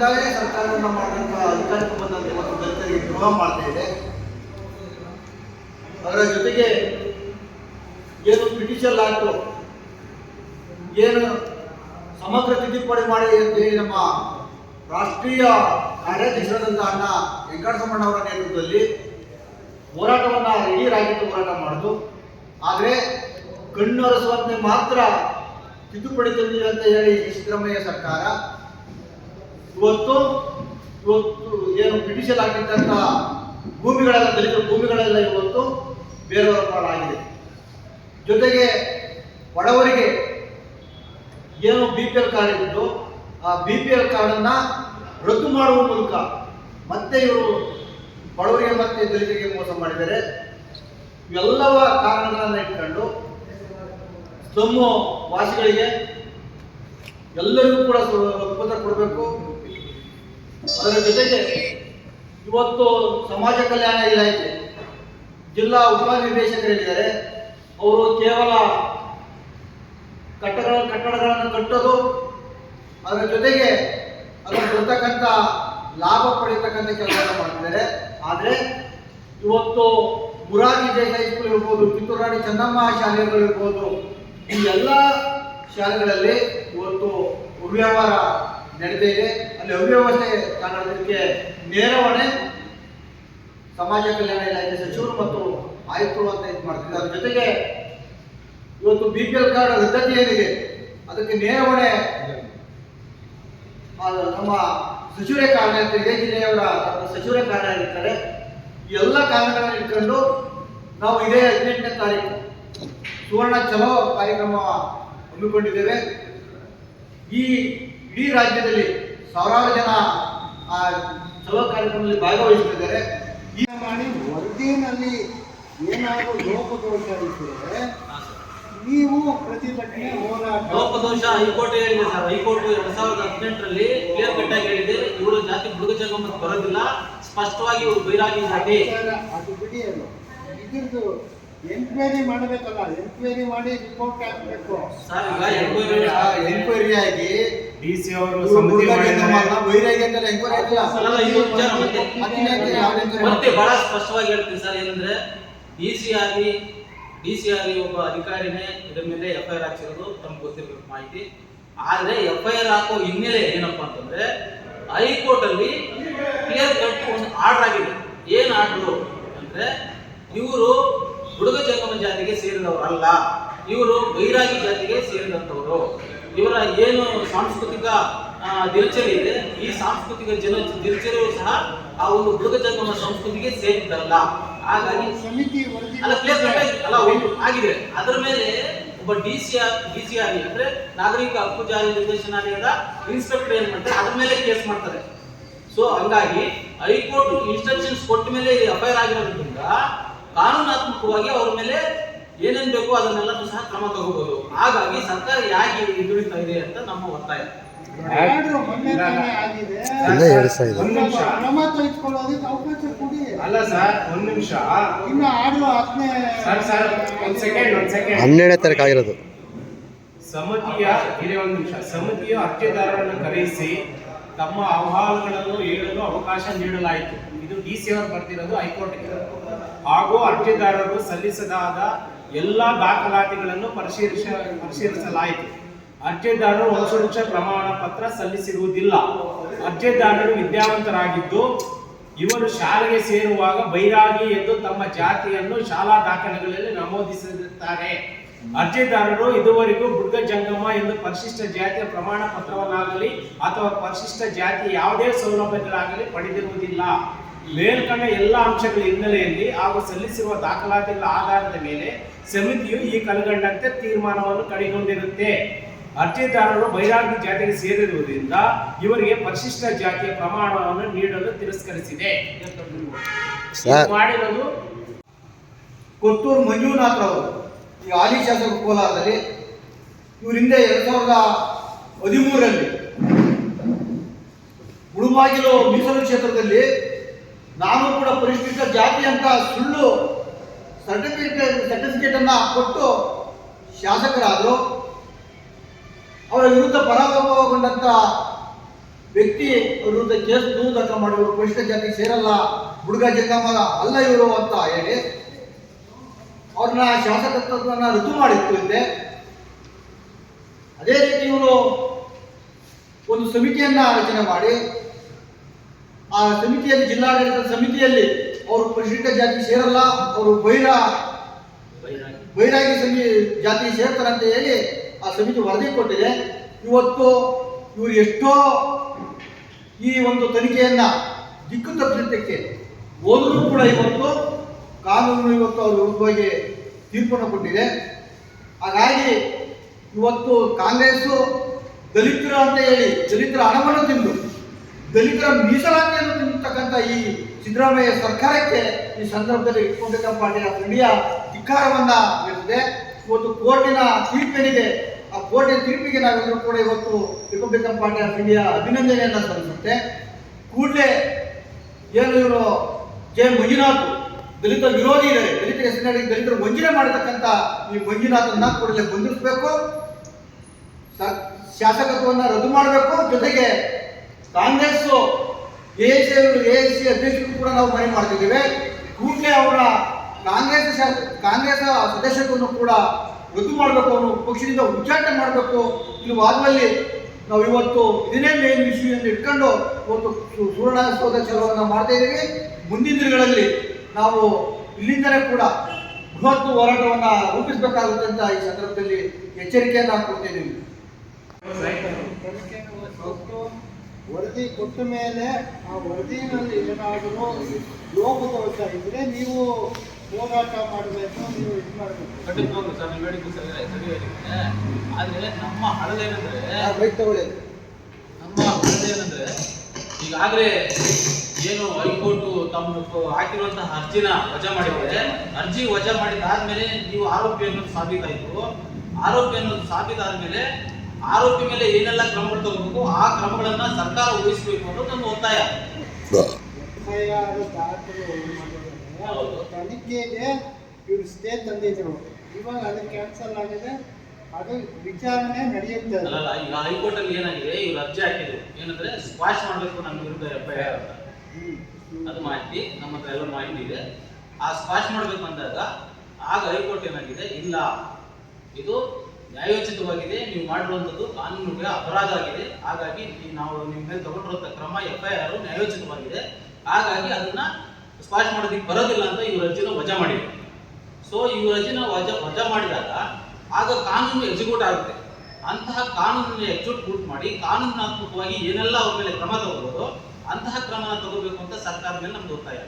ಕಂದಾಯ ಸರ್ಕಾರವನ್ನು ಮಾಡಿದಂಥ ಅಧಿಕಾರಕ್ಕೆ ಬಂದಂತೆ ಇವತ್ತು ದಲಿತರಿಗೆ ದ್ರೋಹ ಮಾಡ್ತಾ ಇದೆ. ಅದರ ಜೊತೆಗೆ ಏನು ಬ್ರಿಟಿಷರ್ ಆಕ್ಟು ಏನು ಸಮಗ್ರ ತಿದ್ದುಪಡಿ ಮಾಡಿ ಅಂತ ಹೇಳಿ ನಮ್ಮ ರಾಷ್ಟ್ರೀಯ ಕಾರ್ಯಾಧ್ಯಕ್ಷರಾದಂಥ ಅಣ್ಣ ವೆಂಕಟರಮಣ್ಣವರ ನೇತೃತ್ವದಲ್ಲಿ ಹೋರಾಟವನ್ನು ಇಡೀ ರಾಜ್ಯಕ್ಕೆ ಹೋರಾಟ ಮಾಡಿತು ಆದರೆ ಕಣ್ಣೊರೆಸುವಂತೆ ಮಾತ್ರ ತಿದ್ದುಪಡಿ ತಂದಿದೆ ಅಂತ ಹೇಳಿ ಸಿದ್ದರಾಮಯ್ಯ ಸರ್ಕಾರ ಇವತ್ತು ಇವತ್ತು ಏನು ಬ್ರಿಟಿಷಲ್ ಆಗಿದ್ದಂಥ ಭೂಮಿಗಳೆಲ್ಲ, ದಲಿತ ಭೂಮಿಗಳೆಲ್ಲ ಇವತ್ತು ಬೇರೆಯವರ ಪಾಲಾಗಿದೆ ಜೊತೆಗೆ ಬಡವರಿಗೆ ಏನು ಬಿ ಪಿ ಎಲ್ ಕಾರ್ಡ್ ಇತ್ತು ಆ ಬಿ ಪಿ ಎಲ್ ಕಾರ್ಡನ್ನು ರದ್ದು ಮಾಡುವ ಮೂಲಕ ಮತ್ತೆ ಇವರು ಬಡವರಿಗೆ ಮತ್ತೆ ದಲಿತರಿಗೆ ಮೋಸ ಮಾಡಿದರೆ ಇವೆಲ್ಲವ ಕಾರಣಗಳನ್ನು ಇಟ್ಕೊಂಡು ಸ್ಲಮ್ಮು ವಾಸಿಗಳಿಗೆ ಎಲ್ಲರಿಗೂ ಕೂಡ ಒಪ್ಪಂದ ಕೊಡಬೇಕು. ಅದರ ಜೊತೆಗೆ ಇವತ್ತು ಸಮಾಜ ಕಲ್ಯಾಣ ಇಲಾಖೆ ಜಿಲ್ಲಾ ಉಪನಿರ್ದೇಶಕರಿದ್ದಾರೆ ಅವರು ಕೇವಲ ಕಟ್ಟಡ, ಕಟ್ಟಡಗಳನ್ನು ಕಟ್ಟೋದು, ಅದರ ಜೊತೆಗೆ ಅದರ ಬರ್ತಕ್ಕಂಥ ಲಾಭ ಪಡೆಯತಕ್ಕಂಥ ಕೆಲಸ ಮಾಡ್ತಿದ್ದಾರೆ. ಆದರೆ ಇವತ್ತು ಮುರಾರಿ ದೇಸಾಯಿ ಸ್ಕೂಲ್ ಇರ್ಬೋದು ಕಿತ್ತೂರು ರಾಣಿ ಚೆನ್ನಮ್ಮ ಶಾಲೆಗಳು ಇರ್ಬೋದು, ಈ ಎಲ್ಲ ಶಾಲೆಗಳಲ್ಲಿ ಇವತ್ತು ಅವ್ಯವಹಾರ ನಡೀತಾ ಇದೆ ಅಲ್ಲಿ ಅವ್ಯವಸ್ಥೆ ಕಾಣೋದಕ್ಕೆ ನೇರವಣೆ ಸಮಾಜ ಕಲ್ಯಾಣ ಇಲಾಖೆ ಸಚಿವರು ಮತ್ತು ಆಯುಕ್ತರು ಅಂತ ಇದು ಮಾಡ್ತಿದ್ದಾರೆ. ಅದ್ರ ಜೊತೆಗೆ ಇವತ್ತು ಬಿ ಪಿ ಎಲ್ ಕಾರ್ಡ್ ರದ್ದತಿ ಏನಿದೆ, ಅದಕ್ಕೆ ನೇರವಣೆ ನಮ್ಮ ಸಚಿವರೇ ಕಾರಣ ಇದೇ ಜಿಲ್ಲೆಯವರ ಸಚಿವರೇ ಕಾರಣ ಇರ್ತಾರೆ ಎಲ್ಲ ಕಾರಣಗಳನ್ನು ಇಟ್ಕೊಂಡು ನಾವು ಇದೇ ಹದಿನೆಂಟನೇ ತಾರೀಕು ಸುವರ್ಣ ಚಲೋ ಕಾರ್ಯಕ್ರಮ ಹಮ್ಮಿಕೊಂಡಿದ್ದೇವೆ. ಈ ಇಡೀ ರಾಜ್ಯದಲ್ಲಿ ಸಾವಿರಾರು ಜನ ಆ ಚಲೋ ಕಾರ್ಯಕ್ರಮದಲ್ಲಿ ಭಾಗವಹಿಸುತ್ತಿದ್ದಾರೆ ಈ ಮಾಡಿ ವರದಿನಲ್ಲಿ ಏನಾದರೂ ಲೋಪದೋಷ ಇದ್ದರೆ ನೀವು ಪ್ರತಿಭಟನೆ ಹೋರಾಟ ಲೋಪದೋಷ ಹೈಕೋರ್ಟ್ ಹೇಳಿದೆ ಸರ್. ಹೈಕೋರ್ಟ್ ಎರಡ್ ಸಾವಿರದ ಹದಿನೆಂಟರಲ್ಲಿ ಕ್ಲಿಯರ್ ಕಟ್ ಆಗಿ ಹೇಳಿದೆ. ಇವರು ಜಾತಿ ಬುಡುಗ ಜಂಗಮ ಬರೋದಿಲ್ಲ. ಸ್ಪಷ್ಟವಾಗಿ ಇವರು ಬೈರಾಗಿ ಜಾತಿ ಅದು ಬಿಡಿ ಅದು ಇದ್ರದ್ದು ಎಂಕ್ವೈರಿ ಮಾಡಬೇಕಲ್ಲ ಎನ್ಕ್ವೈರಿ ಮಾಡಿ ರಿಪೋರ್ಟ್ ಹಾಕಬೇಕು. ಸರ್ ಈಗ ಎಂಕ್ವೈರಿ ಎಂಕ್ವೈರಿ ಆಗಿ ಡಿ ಸಿ ಅವರು ಸಮಿತಿ ಆಗಿಲ್ಲ ಅಲ್ಲ, ಇದು ವಿಚಾರ ಮತ್ತೆ. ಬಹಳ ಸ್ಪಷ್ಟವಾಗಿ ಹೇಳ್ತೀನಿ ಸರ್ ಏನಂದ್ರೆ ಡಿ ಸಿ ಆಗಿ ಡಿ ಸಿ ಆಗಿ ಒಬ್ಬ ಅಧಿಕಾರಿನೇ ಇದರ ಮೇಲೆ ಎಫ್ ಐ ಆರ್ ಹಾಕ್ಸಿರೋದು ತಮ್ಗೆ ಗೊತ್ತಿರಬೇಕು ಮಾಹಿತಿ. ಆದ್ರೆ ಎಫ್ ಐ ಆರ್ ಹಾಕೋ ಹಿನ್ನೆಲೆ ಏನಪ್ಪಾ ಅಂತಂದ್ರೆ ಹೈಕೋರ್ಟ್ ಅಲ್ಲಿ ಕ್ಲಿಯರ್ ಕಟ್ ಒಂದು ಆರ್ಡರ್ ಆಗಿದೆ. ಏನ್ ಆರ್ಡರ್? ಅಂದ್ರೆ ಇವರು ಹುಡುಗ ಜಂಗಮ ಜಾತಿಗೆ ಸೇರಿದವರು ಅಲ್ಲ ಇವರು ಬೈರಾಗಿ ಜಾತಿಗೆ ಸೇರಿದಂಥವರು. ಇವರ ಏನು ಸಾಂಸ್ಕೃತಿಕ ದಿನಚರಿ ಇದೆ ಈ ಸಾಂಸ್ಕೃತಿಕ ಜನ ದಿನಚರಿಯು ಸಹ ಆ ಒಂದು ಹುಡುಗ ಜಂಗಮ ಸಂಸ್ಕೃತಿಗೆ ಸೇರಿದ್ದಲ್ಲ. ಹಾಗಾಗಿ ಸಮಿತಿ ಅಲ್ಲ ಪ್ಲೇಸ್ ಅಲ್ಲ ಒಂದು ಆಗಿದೆ. ಅದರ ಮೇಲೆ ಒಬ್ಬ D C R D C R ಅಂದ್ರೆ ನಾಗರಿಕ ಹಕ್ಕು ಜಾರಿ ನಿರ್ದೇಶನಾಲಯದ ಇನ್ಸ್ಪೆಕ್ಟರ್ ಏನ್ ಮಾಡ್ತಾರೆ ಅದ್ರ ಮೇಲೆ ಕೇಸ್ ಮಾಡ್ತಾರೆ. ಸೊ ಹಂಗಾಗಿ ಹೈಕೋರ್ಟ್ ಇನ್ಸ್ಟ್ರಕ್ಷನ್ಸ್ ಕೊಟ್ಟ ಮೇಲೆ ಆರ್ ಆಗಿರೋದ್ರಿಂದ ಕಾನೂನಾತ್ಮಕವಾಗಿ ಅವರ ಮೇಲೆ ಏನೇನ್ ಬೇಕು ಅದನ್ನೆಲ್ಲ ಸಹ ಕ್ರಮ ತಗೋಬಹುದು ಹಾಗಾಗಿ ಸರ್ಕಾರ ಯಾಕೆ ಹಿಂದುಳಿತಾ ಇದೆ ಅಂತ ನಮ್ಮ ಒತ್ತಾಯ. ಇದೆ. ಹನ್ನೆರಡನೇ ತಾರೀಕು ಆಗಿರೋದು. ಸಮಿತಿಯ ಇರೇ ಒಂದು ನಿಮಿಷ. ಸಮಿತಿಯ ಅರ್ಜಿದಾರರನ್ನು ಕರೆಯಿಸಿ ತಮ್ಮ ಅಹವಾಲುಗಳನ್ನು ಹೇಳಲು ಅವಕಾಶ ನೀಡಲಾಯಿತು. ಇದು ಡಿ ಸಿ ಅವರು ಬರ್ತಿರೋದು ಹೈಕೋರ್ಟ್ಗೆ ಹಾಗೂ ಅರ್ಜಿದಾರರು ಸಲ್ಲಿಸದಾದ ಎಲ್ಲ ದಾಖಲಾತಿಗಳನ್ನು ಪರಿಶೀಲಿಸ ಪರಿಶೀಲಿಸಲಾಯಿತು. ಅರ್ಜಿದಾರರು ಹೊಸ ಪ್ರಮಾಣ ಪತ್ರ ಸಲ್ಲಿಸಿರುವುದಿಲ್ಲ. ಅರ್ಜಿದಾರರು ವಿದ್ಯಾವಂತರಾಗಿದ್ದು, ಇವರು ಶಾಲೆಗೆ ಸೇರುವಾಗ ಬೈರಾಗಿ ಎಂದು ತಮ್ಮ ಜಾತಿಯನ್ನು ಶಾಲಾ ದಾಖಲೆಗಳಲ್ಲಿ ನಮೂದಿಸಿರುತ್ತಾರೆ. ಅರ್ಜಿದಾರರು ಇದುವರೆಗೂ ಬುಡ್ಗ ಜಂಗಮ ಎಂದು ಪರಿಶಿಷ್ಟ ಜಾತಿಯ ಪ್ರಮಾಣ ಪತ್ರವನ್ನಾಗಲಿ ಅಥವಾ ಪರಿಶಿಷ್ಟ ಜಾತಿ ಯಾವುದೇ ಸೌಲಭ್ಯಗಳಾಗಲಿ ಪಡೆದಿರುವುದಿಲ್ಲ. ಮೇಲ್ಕಂಡ ಎಲ್ಲ ಅಂಶಗಳ ಹಿನ್ನೆಲೆಯಲ್ಲಿ ಹಾಗೂ ಸಲ್ಲಿಸಿರುವ ದಾಖಲಾತಿಗಳ ಆಧಾರದ ಮೇಲೆ ಸಮಿತಿಯು ಈ ಕಲ್ಗಂಡಂತೆ ತೀರ್ಮಾನವನ್ನು ಕೈಗೊಂಡಿರುತ್ತೆ. ಅರ್ಜಿದಾರರು ಬೈರಾಗಿ ಜಾತಿಗೆ ಸೇರಿರುವುದರಿಂದ ಇವರಿಗೆ ಪರಿಶಿಷ್ಟ ಜಾತಿಯ ಪ್ರಮಾಣವನ್ನು ನೀಡಲು ತಿರಸ್ಕರಿಸಿದೆ. ಮಾಡಿರೋದು ಕೊತ್ತೂರು ಮಂಜುನಾಥ್ ಅವರು. ಈಗ ಆದಿ ಶಾಸಕ ಕೋಲಾರದಲ್ಲಿ ಇವ್ರ ಹಿಂದೆ ಎರಡ್ ಸಾವಿರದ ಹದಿಮೂರರಲ್ಲಿ ಮುಳುಬಾಗಿಲು ಮೀಸಲು ಕ್ಷೇತ್ರದಲ್ಲಿ ನಾನು ಕೂಡ ಪರಿಶಿಷ್ಟ ಜಾತಿ ಅಂತ ಸುಳ್ಳು ಸರ್ಟಿಫಿಕೇಟ್ ಸರ್ಟಿಫಿಕೇಟ್ ಅನ್ನ ಕೊಟ್ಟು ಶಾಸಕರಾದರು. ಅವರ ವಿರುದ್ಧ ಪರಾಭವಗೊಂಡಂತ ವ್ಯಕ್ತಿ ವಿರುದ್ಧ ಕೇಸ್ ದೂರು ದಾಖಲು ಮಾಡಿ ಇವರು ಪರಿಶಿಷ್ಟ ಜಾತಿಗೆ ಸೇರಲ್ಲ, ಹುಡುಗ ಜಂಗಮ ಅಲ್ಲ ಇವರು ಅಂತ ಹೇಳಿ. ಅವ್ರನ್ನ ಶಾಸಕತ್ವವನ್ನು ರದ್ದು ಮಾಡಿತ್ತು ಹಿಂದೆ ಅದೇ ರೀತಿ ಇವರು ಒಂದು ಸಮಿತಿಯನ್ನ ರಚನೆ ಮಾಡಿ, ಆ ಸಮಿತಿಯಲ್ಲಿ ಜಿಲ್ಲಾಡಳಿತ ಸಮಿತಿಯಲ್ಲಿ ಅವರು ಪರಿಶಿಷ್ಟ ಜಾತಿ ಸೇರಲ್ಲ, ಅವರು ಬೈರ ಬೈರಾಗಿ ಸಮಿ ಜಾತಿ ಸೇರ್ತಾರಂತ ಹೇಳಿ ಆ ಸಮಿತಿ ವರದಿ ಕೊಟ್ಟಿದೆ. ಇವತ್ತು ಇವರು ಎಷ್ಟೋ ಈ ಒಂದು ತನಿಖೆಯನ್ನ ದಿಕ್ಕು ತಪ್ಪಿಸಲಿಕ್ಕೆ ಹೋದರೂ ಕೂಡ ಇವತ್ತು ಕಾನೂನು ಇವತ್ತು ಅವರು ವಿರುದ್ಧವಾಗಿ ತೀರ್ಪನ್ನು ಕೊಟ್ಟಿದೆ. ಹಾಗಾಗಿ ಇವತ್ತು ಕಾಂಗ್ರೆಸ್ಸು ದಲಿತರು ಅಂತ ಹೇಳಿ ದಲಿತರ ಹಣವನ್ನು ತಿಂದು, ದಲಿತರ ಮೀಸಲಾತಿಯನ್ನು ತಿನ್ನತಕ್ಕಂಥ ಈ ಸಿದ್ದರಾಮಯ್ಯ ಸರ್ಕಾರಕ್ಕೆ ಈ ಸಂದರ್ಭದಲ್ಲಿ ರಿಪಬ್ಲಿಕನ್ ಪಾರ್ಟಿ ಆಫ್ ಇಂಡಿಯಾ ಧಿಕ್ಕಾರವನ್ನ ನೀಡಿದೆ. ಇವತ್ತು ಕೋರ್ಟಿನ ತೀರ್ಪಿನಿಗೆ, ಆ ಕೋರ್ಟಿನ ತೀರ್ಪಿಗೆ ನಾವೆಲ್ಲರೂ ಕೂಡ ಇವತ್ತು ರಿಪಬ್ಲಿಕನ್ ಪಾರ್ಟಿ ಆಫ್ ಇಂಡಿಯಾ ಅಭಿನಂದನೆಯನ್ನ ಸಲ್ಲಿಸುತ್ತೆ. ಕೂಡಲೇ ಏನು ಇವರು ಜೆ ಮಂಜುನಾಥ್ ದಲಿತ ವಿರೋಧಿ ಇದ್ದಾರೆ ದಲಿತರ ಹೆಸರಿನಲ್ಲಿ ದಲಿತರು ವಂಚನೆ ಮಾಡತಕ್ಕಂಥ ಈ ಮಂಜುನಾಥನ್ನ ಕೂಡಲೇ ಬಂಧಿಸಬೇಕು ಶಾಸಕತ್ವವನ್ನ ರದ್ದು ಮಾಡಬೇಕು ಜೊತೆಗೆ Congress A C A C ಅಧ್ಯಕ್ಷರು ಕೂಡ ನಾವು ಮನವಿ ಮಾಡ್ತಿದ್ದೇವೆ ಕೂಡಲೇ ಅವರ ಕಾಂಗ್ರೆಸ್ ಕಾಂಗ್ರೆಸ್ ಸದಸ್ಯತ್ವವನ್ನು ಕೂಡ ರದ್ದು ಮಾಡಬೇಕು ಅವನು ಪಕ್ಷದಿಂದ ಉಚ್ಚಾಟನೆ ಮಾಡಬೇಕು ಇಲ್ಲವಾದಲ್ಲಿ ನಾವು ಇವತ್ತು ಇದನ್ನೇ ಮೇನ್ ಇಶ್ಯೂ ಎಂದು ಇಟ್ಕೊಂಡು ಇವತ್ತು ಸುವರ್ಣ ಸೌಧ ಚಲವನ್ನು ಮಾಡ್ತಾ ಇದ್ದೀವಿ ಮುಂದಿನ ದಿನಗಳಲ್ಲಿ ನಾವು ಇಲ್ಲಿಂದಲೇ ಕೂಡ ಬೃಹತ್ ಹೋರಾಟವನ್ನು ರೂಪಿಸಬೇಕಾಗುತ್ತೆ ಅಂತ ಈ ಸಂದರ್ಭದಲ್ಲಿ ಎಚ್ಚರಿಕೆಯನ್ನು ಕೊಡ್ತಿದ್ದೀವಿ ವರದಿ ಕೊಟ್ಟ ಮೇಲೆ ಆ ವರದಿನಲ್ಲಿ ಏನಾದರೂ ಲೋಪದೋಷ ಇದ್ರೆ ನೀವು ಹೋರಾಟ ಮಾಡಬೇಕು ನೀವು ಇದು ಮಾಡಬೇಕು. ಖಂಡಿತವಾಗ್ಲೂ ಸರ್ ನೀವು ಹೇಳಿದ್ದು ಸರಿ ಆದ್ರೆ ನಮ್ಮ ಹಳದೇನಂದ್ರೆ ನಮ್ಮ ಹಳದೇನಂದ್ರೆ ಈಗಾಗಲೇ ಏನು ಹೈಕೋರ್ಟ್ ತಮ್ಮ ಹಾಕಿರುವಂತಹ ಅರ್ಜಿನ ವಜಾ ಮಾಡಿದ್ದಾರೆ. ಅರ್ಜಿ ವಜಾ ಮಾಡಿದಾದ್ಮೇಲೆ ನೀವು ಆರೋಪಿ ಅನ್ನೋದು ಸಾಬೀತಾಯ್ತು. ಆರೋಪಿ ಅನ್ನೋದು ಸಾಬೀತಾದ್ಮೇಲೆ ಆರೋಪಿ ಮೇಲೆ ಏನೆಲ್ಲ ಕ್ರಮಗಳು ತಗೋಬೇಕು ಆ ಕ್ರಮಗಳನ್ನ ಸರ್ಕಾರ ಊಹಿಸಬೇಕು ಅನ್ನೋದು ನಮ್ಮ ಒತ್ತಾಯ. ತನಿಖೆಗೆ ಇವ್ರು ಸ್ಟೇ ತಂದಿದ್ರು. ಇವಾಗ ಅದು ಕ್ಯಾನ್ಸಲ್ ಆಗಿದೆ. ಅದು ವಿಚಾರಣೆ ನಡೆಯುತ್ತೆ. ಈಗ ಹೈಕೋರ್ಟ್ ಅಲ್ಲಿ ಏನಾಗಿದೆ? ಇವ್ರು ಅರ್ಜಿ ಹಾಕಿದ್ರು. ಏನಂದ್ರೆ ಸ್ಕ್ವಾಶ್ ಮಾಡಬೇಕು ನಮ್ಮ ವಿರುದ್ಧ ಎಫ್ ಐ ಆರ್ ಅಂತ. ಅದು ಮಾಹಿತಿ, ನಮ್ಮ ಹತ್ರ ಎಲ್ಲ ಮಾಹಿತಿ ಇದೆ. ಆ ಸ್ಕ್ವಾಶ್ ಮಾಡಬೇಕು ಅಂದಾಗ, ಆಗ ಹೈಕೋರ್ಟ್ ಏನಾಗಿದೆ? ಇಲ್ಲ. ಇದು ನ್ಯಾಯೋಚಿತವಾಗಿದೆ, ನೀವು ಮಾಡಿರುವಂಥದ್ದು ಕಾನೂನಿಗೆ ಅಪರಾಧ ಆಗಿದೆ. ಹಾಗಾಗಿ ನಾವು ನಿಮ್ಮ ಮೇಲೆ ತಗೊಂಡಿರುವಂಥ ಕ್ರಮ ಎಫ್ ಐ ಆರ್ ನ್ಯಾಯೋಚಿತವಾಗಿದೆ. ಹಾಗಾಗಿ ಅದನ್ನ ಸ್ಕ್ವಾಶ್ ಮಾಡೋದಕ್ಕೆ ಬರೋದಿಲ್ಲ ಅಂತ ಇವ್ರ ಅರ್ಜಿನ ವಜಾ ಮಾಡಿದ್ರು ಸೊ ಇವ್ರ ಅರ್ಜಿನ ವಜಾ ವಜಾ ಮಾಡಿದಾಗ, ಆಗ ಕಾನೂನು ಎಕ್ಸಿಕ್ಯೂಟ್ ಆಗುತ್ತೆ. ಅಂತಹ ಕಾನೂನನ್ನು ಎಕ್ಸಿಕ್ಯೂಟ್ ಮಾಡಿ, ಕಾನೂನಾತ್ಮಕವಾಗಿ ಏನೆಲ್ಲ ಅವ್ರ ಮೇಲೆ ಕ್ರಮ ತಗೋಬಹುದು ಅಂತಹ ಕ್ರಮ ತಗೋಬೇಕು ಅಂತ ಸರ್ಕಾರದ ಮೇಲೆ ನಮ್ದು ಒತ್ತಾಯ